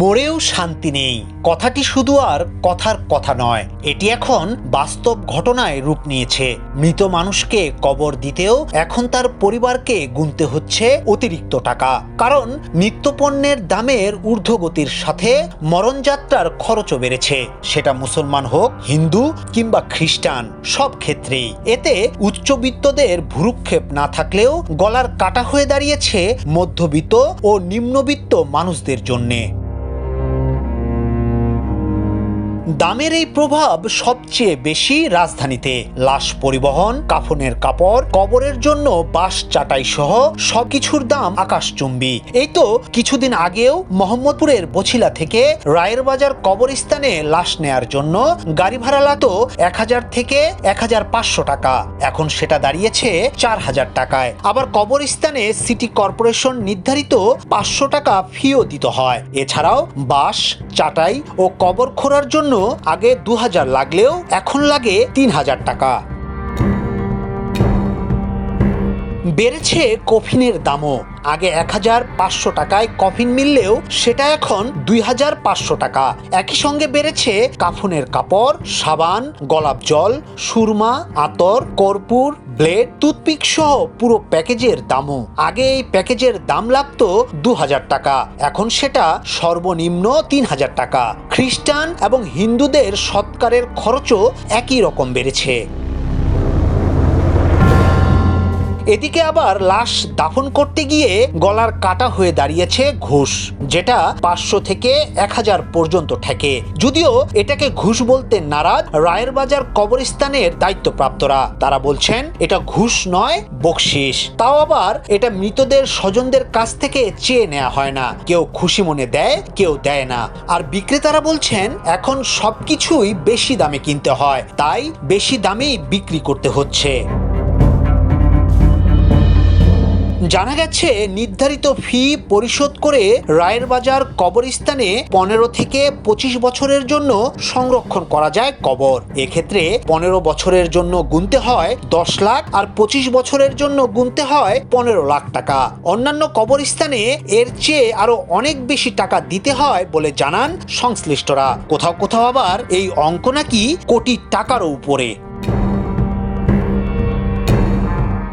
মরেও শান্তি নেই। কথাটি শুধু আর কথার কথা নয়। এটি এখন বাস্তব ঘটনায় রূপ নিয়েছে। মৃত মানুষকে কবর দিতেও এখন তার পরিবারকে গুনতে হচ্ছে অতিরিক্ত টাকা। কারণ নিত্যপণ্যের দামের ঊর্ধ্বগতির সাথে মরণযাত্রার খরচও বেড়েছে। সেটা মুসলমান হোক, হিন্দু কিংবা খ্রিস্টান, সব ক্ষেত্রেই। এতে উচ্চবিত্তদের ভুরুক্ষেপ না থাকলেও গলার কাটা হয়ে দাঁড়িয়েছে মধ্যবিত্ত ও নিম্নবিত্ত মানুষদের জন্যে। দামের এই প্রভাব সবচেয়ে বেশি রাজধানীতে। লাশ পরিবহন, কাফনের কাপড়, কবরের জন্য বাস চাটাই সহ সবকিছুর দাম আকাশচুম্বী। এই তো কিছুদিন আগেও মোহাম্মদপুরের বছিলা থেকে রায়ের বাজার কবরস্থানে লাশ নেয়ার জন্য গাড়ি ভাড়া লাগতো এক হাজার থেকে এক হাজার পাঁচশো টাকা। এখন সেটা দাঁড়িয়েছে চার হাজার টাকায়। আবার কবরস্থানে সিটি কর্পোরেশন নির্ধারিত পাঁচশো টাকা ফিও দিতে হয়। এছাড়াও বাস চাটাই ও কবর খোঁড়ার জন্য আগে দু হাজার লাগলেও এখন লাগে তিন হাজার টাকা। বেড়েছে কফিনের দামও। আগে এক হাজার পাঁচশো টাকায় কফিন মিললেও সেটা এখন দুই হাজার পাঁচশো টাকা। একই সঙ্গে বেড়েছে কাফনের কাপড়, সাবান, গোলাপ জল, সুরমা, আতর, কর্পূর, ব্লেড, টুথপিক সহ পুরো প্যাকেজের দামও। আগে এই প্যাকেজের দাম লাগত দু হাজার টাকা। এখন সেটা সর্বনিম্ন তিন হাজার টাকা। খ্রিস্টান এবং হিন্দুদের সৎকারের খরচও একই রকম বেড়েছে। এদিকে আবার লাশ দাফন করতে গিয়ে গলার কাটা হয়ে দাঁড়িয়েছে ঘুষ, যেটা পাঁচশো থেকে এক হাজার পর্যন্ত ঠেকে। যদিও এটাকে ঘুষ বলতে নারাজ রায়ের বাজার কবরস্থানের দায়িত্বপ্রাপ্তরা। তারা বলছেন, এটা ঘুষ নয়, বকশিস। তাও আবার এটা মৃতদের স্বজনদের কাছ থেকে চেয়ে নেওয়া হয় না। কেউ খুশি মনে দেয়, কেউ দেয় না। আর বিক্রেতারা বলছেন, এখন সবকিছুই বেশি দামে কিনতে হয়। তাই বেশি দামেই বিক্রি করতে হচ্ছে। জানা গেছে, নির্ধারিত ফি পরিশোধ করে রায়ের বাজার কবরস্থানে পনেরো থেকে পঁচিশ বছরের জন্য সংরক্ষণ করা যায় কবর। এক্ষেত্রে পনেরো বছরের জন্য গুনতে হয় দশ লাখ আর পঁচিশ বছরের জন্য গুনতে হয় পনেরো লাখ টাকা। অন্যান্য কবরস্থানে এর চেয়ে আরও অনেক বেশি টাকা দিতে হয় বলে জানান সংশ্লিষ্টরা। কোথাও কোথাও আবার এই অঙ্ক নাকি কোটি টাকারও উপরে।